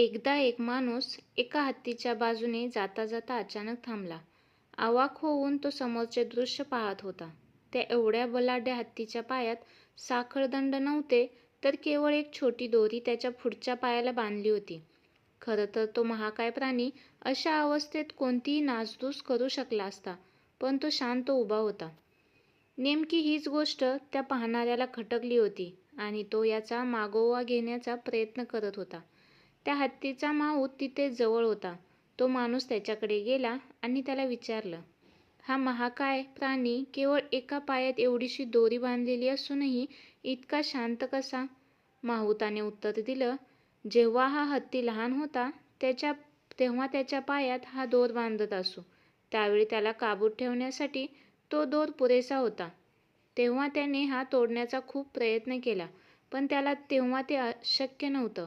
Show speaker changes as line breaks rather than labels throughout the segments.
एकदा एक माणूस एका हत्तीच्या बाजूने जाता जाता अचानक थांबला. आवाक होऊन तो समोरचे दृश्य पाहत होता. त्या एवढ्या बलाढ्या हत्तीच्या पायात साखळदंड नव्हते तर केवळ एक छोटी दोरी त्याच्या पुढच्या पायाला बांधली होती. खरं तर तो महाकाय प्राणी अशा अवस्थेत कोणतीही नासधूस करू शकला असता, पण तो शांत उभा होता. नेमकी हीच गोष्ट त्या पाहणाऱ्याला खटकली होती आणि तो याचा मागोवा घेण्याचा प्रयत्न करत होता. त्या हत्तीचा माऊत तिथे जवळ होता. तो माणूस त्याच्याकडे गेला आणि त्याला विचारलं, हा महाकाय प्राणी केवळ एका पायात एवढीशी दोरी बांधलेली असूनही इतका शांत कसा? माहुताने उत्तर दिलं, जेव्हा हा हत्ती लहान होता त्याच्या तेव्हा त्याच्या पायात हा दोर बांधत असू. त्यावेळी त्याला काबूत ठेवण्यासाठी तो दोर पुरेसा होता. तेव्हा त्याने हा तोडण्याचा खूप प्रयत्न केला, पण त्याला तेव्हा ते अशक्य नव्हतं.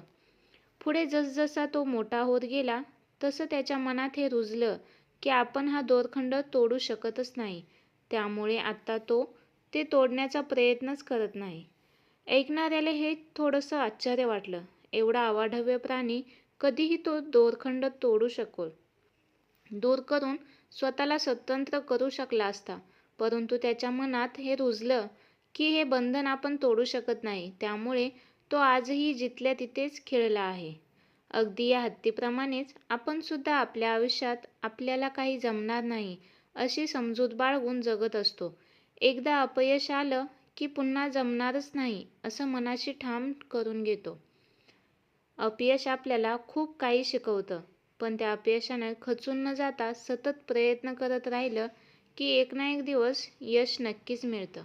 पुढे जसजसा तो मोठा होत गेला तसं त्याच्या मनात हे रुजलं की आपण हा दोरखंड तोडू शकतच नाही. त्यामुळे आत्ता तो ते तोडण्याचा प्रयत्नच करत नाही. ऐकणाऱ्याला हे थोडंसं आश्चर्य वाटलं. एवढा अवाढव्य प्राणी कधीही तो दोरखंड तोडू शकोल दूर करून स्वतःला स्वतंत्र करू शकला असता. परंतु त्याच्या मनात हे रुजलं की हे बंधन आपण तोडू शकत नाही. त्यामुळे तो आजही जिथल्या तिथेच खेळला आहे. अगदी या हत्तीप्रमाणेच आपणसुद्धा आपल्या आयुष्यात आपल्याला काही जमणार नाही अशी समजूत बाळगून जगत असतो. एकदा अपयश आलं की पुन्हा जमणारच नाही असं मनाशी ठाम करून घेतो. अपयश आपल्याला खूप काही शिकवतं, पण त्या अपयशाने खचून न जाता सतत प्रयत्न करत राहिलं की एक ना एक दिवस यश नक्कीच मिळतं.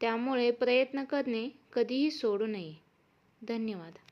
त्यामुळे प्रयत्न करणे कधीही सोडू नये. धन्यवाद.